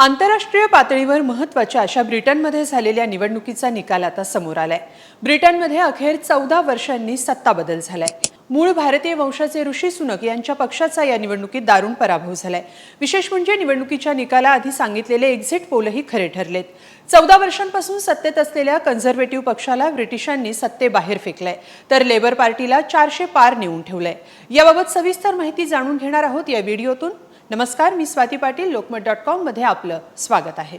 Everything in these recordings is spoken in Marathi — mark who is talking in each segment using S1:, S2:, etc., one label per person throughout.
S1: आंतरराष्ट्रीय पातळीवर महत्त्वाच्या अशा ब्रिटनमध्ये झालेल्या निवडणुकीचा निकाल आता समोर आलाय. ब्रिटनमध्ये अखेर चौदा वर्षांनी सत्ता बदल झालाय. मूळ भारतीय वंशाचे ऋषी सुनक यांच्या पक्षाचा या निवडणुकीत दारुण पराभव झालाय. विशेष म्हणजे निवडणुकीच्या निकालाआधी सांगितलेले एक्झिट पोलही खरे ठरलेत. चौदा वर्षांपासून सत्तेत असलेल्या कन्झर्वेटिव्ह पक्षाला ब्रिटिशांनी सत्तेबाहेर फेकलंय. तर लेबर पार्टीला चारशे पार नेऊन ठेवलंय. याबाबत सविस्तर माहिती जाणून घेणार आहोत या व्हिडिओतून नमस्कार मी स्वाती पाटील लोकमत डॉट कॉममध्ये आपलं स्वागत आहे.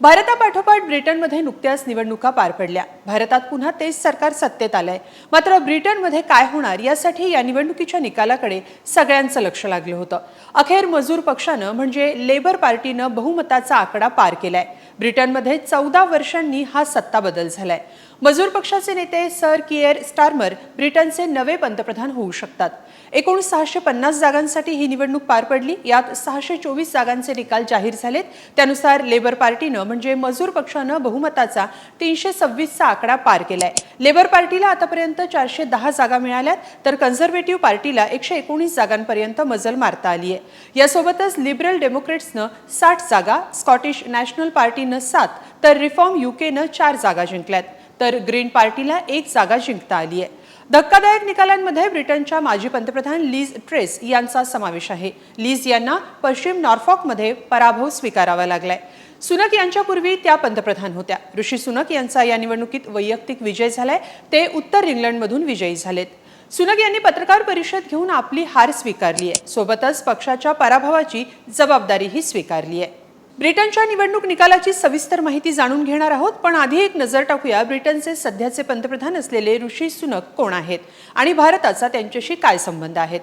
S1: भारतापाठोपाठ ब्रिटनमध्ये नुकत्याच निवडणुका पार पडल्या. भारतात पुन्हा तेच सरकार सत्तेत आलंय. मात्र ब्रिटनमध्ये काय होणार यासाठी या निवडणुकीच्या निकालाकडे सगळ्यांचं लक्ष लागलं होतं. अखेर मजूर पक्षानं म्हणजे लेबर पार्टीनं बहुमताचा आकडा पार केलाय. ब्रिटनमध्ये चौदा वर्षांनी हा सत्ता बदल झालाय. मजूर पक्षाचे नेते सर किएर स्टार्मर ब्रिटनचे नवे पंतप्रधान होऊ शकतात. एकूण सहाशे पन्नास जागांसाठी ही निवडणूक पार पडली. यात सहाशे चोवीस जागांचे निकाल जाहीर झालेत. त्यानुसार लेबर पार्टीनं म्हणजे मजूर पक्षानं बहुमताचा तीनशे सव्वीसचा आकडा पार केलाय. लेबर पार्टीला आतापर्यंत चारशे दहा जागा मिळाल्यात तर कन्झर्वेटिव्ह पार्टीला एकशे एकोणीस जागांपर्यंत मजल मारता आली आहे यासोबतच लिबरल डेमोक्रेट्सनं साठ जागा स्कॉटिश नॅशनल पार्टी पार्टीनं सात तर रिफॉर्म युकेनं चार जागा जिंकल्यात. तर ग्रीन पार्टीला एक जागा जिंकता आली आहे. धक्कादायक निकालांमध्ये ब्रिटनच्या माजी पंतप्रधान लीज ट्रेस यांचा समावेश आहे. लीज यांना पश्चिम नॉर्फॉकमध्ये पराभव स्वीकारावा लागलाय. सुनक यांच्यापूर्वी त्या पंतप्रधान होत्या. ऋषी सुनक यांचा या निवडणुकीत वैयक्तिक विजय झालाय. ते उत्तर इंग्लंडमधून विजयी झालेत. सुनक यांनी पत्रकार परिषद घेऊन आपली हार स्वीकारली आहे. सोबतच पक्षाच्या पराभवाची जबाबदारीही स्वीकारली आहे. ब्रिटनच्या निवडणूक निकालाची सविस्तर माहिती जाणून घेणार आहोत पण आधी एक नजर टाकूया. ब्रिटनचे सध्याचे पंतप्रधान असलेले ऋषी सुनक कोण आहेत? आणि भारताचा त्यांच्याशी काय संबंध आहेत?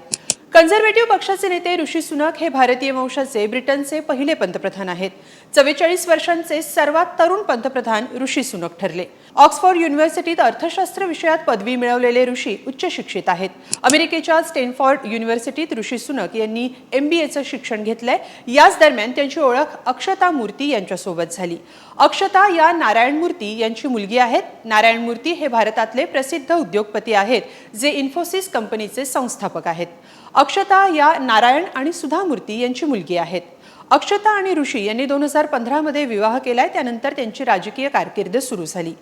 S1: कन्झर्वेटिव्ह पक्षाचे नेते ऋषी सुनक हे भारतीय वंशाचे ब्रिटनचे पहिले पंतप्रधान आहेत. चव्वेचाळीस वर्षांचे सर्वात तरुण पंतप्रधान ऋषी सुनक ठरले. ऑक्सफोर्ड युनिव्हर्सिटीत अर्थशास्त्र विषयात पदवी मिळवलेले ऋषी उच्च शिक्षित आहेत. अमेरिकेच्या स्टेनफॉर्ड युनिव्हर्सिटीत ऋषी सुनक यांनी एम बी एचं शिक्षण घेतलंय. याच दरम्यान त्यांची ओळख अक्षता मूर्ती यांच्यासोबत झाली. अक्षता या नारायण मूर्ती यांची मुलगी आहेत. नारायण मूर्ती हे भारतातले प्रसिद्ध उद्योगपती आहेत जे इन्फोसिस कंपनीचे संस्थापक आहेत. अक्षता या नारायण आणि सुधा मूर्ती यांची मुलगी आहेत. अक्षता आणि ऋषी यांनी दोन हजार पंधरामध्ये विवाह केलाय त्यानंतर त्यांची राजकीय कारकीर्द सुरू झाली.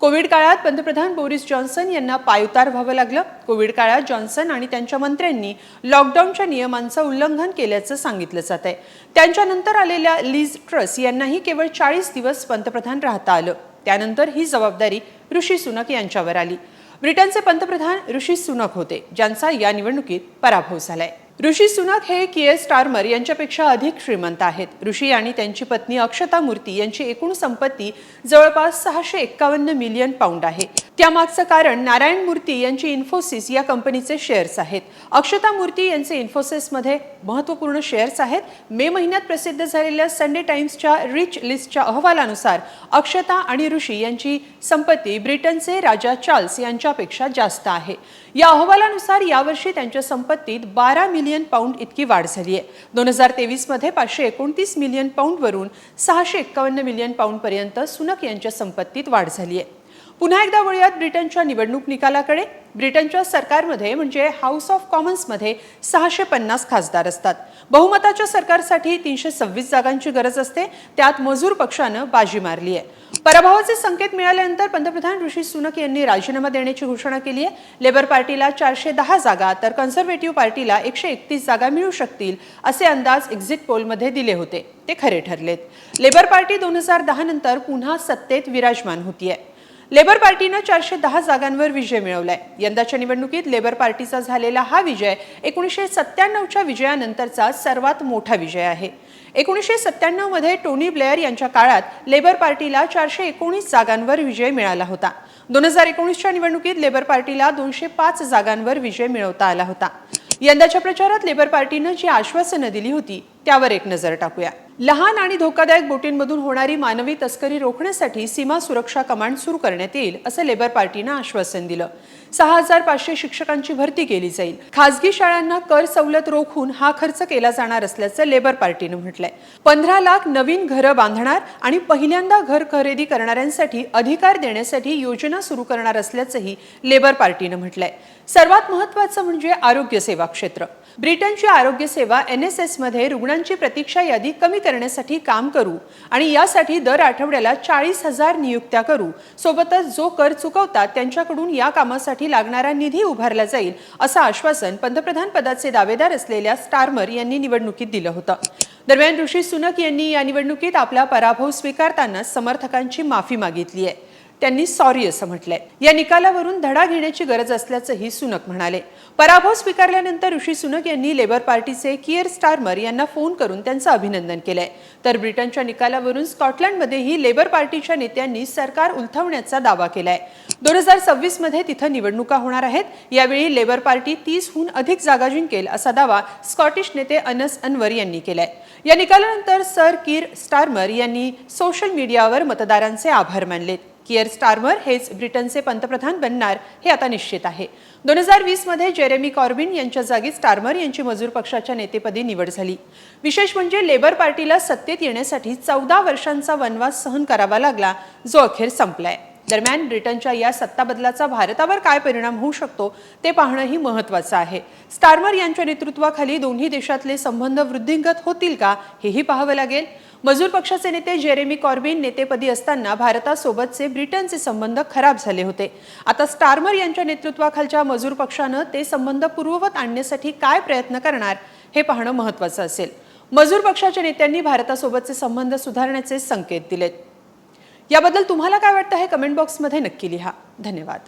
S1: कोविड काळात पंतप्रधान बोरिस जॉन्सन यांना पायउतार व्हावं लागलं. कोविड काळात जॉन्सन आणि त्यांच्या मंत्र्यांनी लॉकडाऊनच्या नियमांचं उल्लंघन केल्याचं सांगितलं जात आहे त्यांच्यानंतर आलेल्या लीज ट्रस यांनाही केवळ चाळीस दिवस पंतप्रधान राहता आलं. त्यानंतर ही जबाबदारी ऋषी सुनक यांच्यावर आली. ब्रिटनचे पंतप्रधान ऋषी सुनक होते ज्यांचा या निवडणुकीत पराभव झालाय. ऋषी सुनक हे किए स्टार्मर यांच्यापेक्षा अधिक श्रीमंत आहेत. ऋषी आणि त्यांची पत्नी अक्षता मूर्ती यांची एकूण संपत्ती जवळपास सहाशे एक्कावन्न मिलियन पाऊंड आहे. त्यामागचं कारण नारायण मूर्ती यांची इन्फोसिस या कंपनीचे शेअर्स आहेत. अक्षता मूर्ती यांचे इन्फोसिसमध्ये महत्त्वपूर्ण शेअर्स आहेत. मे महिन्यात प्रसिद्ध झालेल्या संडे टाइम्सच्या रिच लिस्टच्या अहवालानुसार अक्षता आणि ऋषी यांची संपत्ती ब्रिटनचे राजा चार्ल्स यांच्यापेक्षा जास्त आहे. या अहवालानुसार यावर्षी त्यांच्या संपत्तीत बारा मिलियन मिलियन पाऊंड इतकी वाढ झाली आहे. दोन हजार तेवीसमध्ये पाचशे एकोणतीस मिलियन पाऊंडवरून सहाशे एक्कावन्न मिलियन पाऊंडपर्यंत सुनक यांच्या संपत्तीत वाढ झाली आहे. पुन्हा एकदा वळूयात ब्रिटनच्या निवडणूक निकालाकडे. ब्रिटनच्या सरकारमध्ये म्हणजे हाऊस ऑफ कॉमन्समध्ये सहाशे पन्नास खासदार असतात. बहुमताच्या सरकारसाठी तीनशे सव्वीस जागांची गरज असते. त्यात मजूर पक्षानं बाजी मारली आहे. पराभवाचे संकेत मिळाल्यानंतर पंतप्रधान ऋषी सुनक यांनी राजीनामा देण्याची घोषणा केली आहे. लेबर पार्टीला चारशे दहा जागा तर कन्झर्वेटिव्ह पार्टीला एकशे एकतीस जागा मिळू शकतील असे अंदाज एक्झिट पोलमध्ये दिले होते. ते खरे ठरलेत. लेबर पार्टी दोन हजार दहा नंतर पुन्हा सत्तेत विराजमान होतीये. लेबर पार्टीनं चारशे दहा जागांवर विजय मिळवलाय. यंदाच्या निवडणुकीत लेबर पार्टीचा झालेला हा विजय एकोणीसशे सत्त्याण्णवच्या विजयानंतरचा सर्वात मोठा विजय आहे. एकोणीसशे सत्त्याण्णवमध्ये टोनी ब्लेअर यांच्या काळात लेबर पार्टीला चारशे एकोणीस जागांवर विजय मिळाला होता. दोन हजार एकोणीसच्या निवडणुकीत लेबर पार्टीला दोनशे पाच जागांवर विजय मिळवता आला होता. यंदाच्या प्रचारात लेबर पार्टीनं जी आश्वासनं दिली होती त्यावर एक नजर टाकूया. लहान आणि धोकादायक बोटींमधून होणारी मानवी तस्करी रोखण्यासाठी सीमा सुरक्षा कमांड सुरू करण्यात येईल असं लेबर पार्टीनं आश्वासन दिलं. सहा हजार पाचशे शिक्षकांची भरती केली जाईल. खासगी शाळांना कर सवलत रोखून हा खर्च केला जाणार असल्याचं लेबर पार्टीनं म्हटलंय. पंधरा लाख नवीन घरं बांधणार आणि पहिल्यांदा घर खरेदी करणाऱ्यांसाठी अधिकार देण्यासाठी योजना सुरू करणार असल्याचंही लेबर पार्टीनं म्हटलंय. सर्वात महत्वाचं म्हणजे आरोग्य सेवा क्षेत्र. ब्रिटनची आरोग्य सेवा एन एस एसमध्ये रुग्णांची प्रतीक्षा यादी कमी करण्यासाठी काम करू आणि यासाठी दर आठवड्याला चाळीस हजार नियुक्त्या करू. सोबतच जो कर चुकवतात त्यांच्याकडून या कामासाठी लागणारा निधी उभारला जाईल असं आश्वासन पंतप्रधान पदाचे दावेदार असलेल्या स्टारमर यांनी निवडणुकीत दिलं होतं. दरम्यान ऋषी सुनक यांनी या निवडणुकीत आपला पराभव स्वीकारताना समर्थकांची माफी मागितली आहे. त्यांनी सॉरी असं म्हटलंय. या निकालावरून धडा घेण्याची गरज असल्याचंही सुनक म्हणाले. पराभव स्वीकारल्यानंतर ऋषी सुनक यांनी लेबर पार्टीचे किअर स्टारमर यांना फोन करून त्यांचं अभिनंदन केलंय. तर ब्रिटनच्या निकालावरून स्कॉटलंडमध्येही लेबर पार्टीच्या नेत्यांनी सरकार उलथवण्याचा दावा केलाय. दोन हजार सव्वीसमध्ये तिथं निवडणुका होणार आहेत. यावेळी लेबर पार्टी तीसहून अधिक जागा जिंकेल असा दावा स्कॉटिश नेते अनस अनवर यांनी केलाय. या निकालानंतर सर कीर स्टारमर यांनी सोशल मीडियावर मतदारांचे आभार मानलेत. किअर स्टार्मर हेच ब्रिटनचे पंतप्रधान बनणार हे आता निश्चित आहे. दोन हजार वीसमध्ये जेरेमी कॉर्बिन यांच्या जागी स्टार्मर यांची मजूर पक्षाच्या नेतेपदी निवड झाली. विशेष म्हणजे लेबर पार्टीला सत्तेत येण्यासाठी चौदा वर्षांचा वनवास सहन करावा लागला जो अखेर संपलाय. दरम्यान ब्रिटनच्या या सत्ता बदलाचा भारतावर काय परिणाम होऊ शकतो ते पाहणंही महत्वाचं आहे. स्टार्मर यांच्या नेतृत्वाखाली दोन्ही देशातले संबंध वृद्धिंगत होतील का हेही पाहावं लागेल. मजूर पक्षाचे नेते जेरेमी कॉर्बिन नेतेपदी असताना भारतासोबतचे ब्रिटनचे संबंध खराब झाले होते. आता स्टार्मर यांच्या नेतृत्वाखालच्या मजूर पक्षानं ते संबंध पूर्ववत आणण्यासाठी काय प्रयत्न करणार हे पाहणं महत्वाचं असेल. मजूर पक्षाच्या नेत्यांनी भारतासोबतचे संबंध सुधारण्याचे संकेत दिलेत. याबद्दल तुम्हाला काय वाटतं हे कमेंट बॉक्समध्ये नक्की लिहा. धन्यवाद.